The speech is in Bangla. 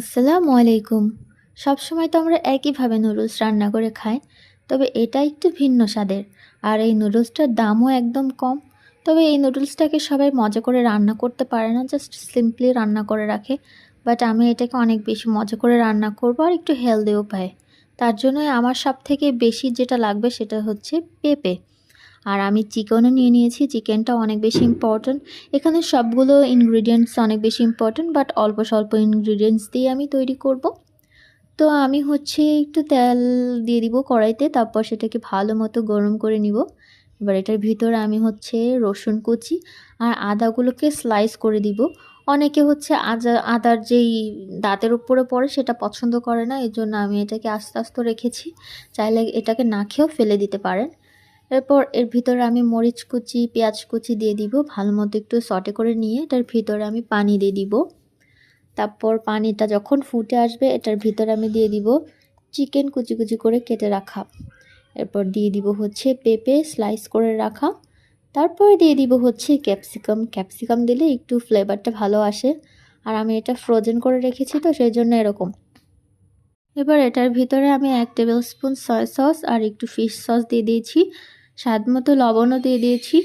আসসালামু আলাইকুম। সবসময় তো আমরা একইভাবে নুডলস রান্না করে খাই, তবে এটা একটু ভিন্ন স্বাদের। আর এই নুডলসটার দামও একদম কম, তবে এই নুডলসটাকে সবাই মজা করে রান্না করতে পারে না, জাস্ট সিম্পলি রান্না করে রাখে। বাট আমি এটাকে অনেক বেশি মজা করে রান্না করব আর একটু হেলদিও পাই তার জন্যই আমার সব থেকে বেশি যেটা লাগবে সেটা হচ্ছে পেঁপে। আর আমি চিকেনও নিয়ে নিয়েছি। চিকেনটা অনেক বেশি ইম্পর্ট্যান্ট এখানে সবগুলো ইনগ্রিডিয়েন্টস অনেক বেশি ইম্পর্ট্যান্ট বাট অল্প স্বল্প ইনগ্রিডিয়েন্টস দিয়ে আমি তৈরি করব। তো আমি হচ্ছে একটু তেল দিয়ে দিব কড়াইতে, তারপর সেটাকে ভালো মতো গরম করে নিব। এবার এটার ভিতরে আমি হচ্ছে রসুন কুচি আর আদাগুলোকে স্লাইস করে দিব। অনেকে হচ্ছে আদা, আদার যেই দাঁতের উপরে পড়ে সেটা পছন্দ করে না এই জন্য আমি এটাকে আস্তে আস্তে রেখেছি। চাইলে এটাকে না খেয়েও ফেলে দিতে পারেন। এরপর এর ভিতরে আমি মরিচ কুচি, পেঁয়াজ কুচি দিয়ে দিব। ভালো মতো একটু সটে করে নিয়ে এটার ভিতরে আমি পানি দিয়ে দিব। তারপর পানিটা যখন ফুটে আসবে, এটার ভিতরে আমি দিয়ে দিব চিকেন কুচি কুচি করে কেটে রাখা। এরপর দিয়ে দিব হচ্ছে পেঁপে স্লাইস করে রাখা। তারপরে দিয়ে দিব হচ্ছে ক্যাপসিকাম। ক্যাপসিকাম দিলে একটু ফ্লেভারটা ভালো আসে। আর আমি এটা ফ্রোজেন করে রেখেছি তো সেই জন্য এরকম। এবার এটার ভিতরে আমি এক টেবিল স্পুন সয়া সস আর একটু ফিশ সস দিয়ে দিয়েছি। স্বাদ মতো লবণও দিয়ে দিয়েছি।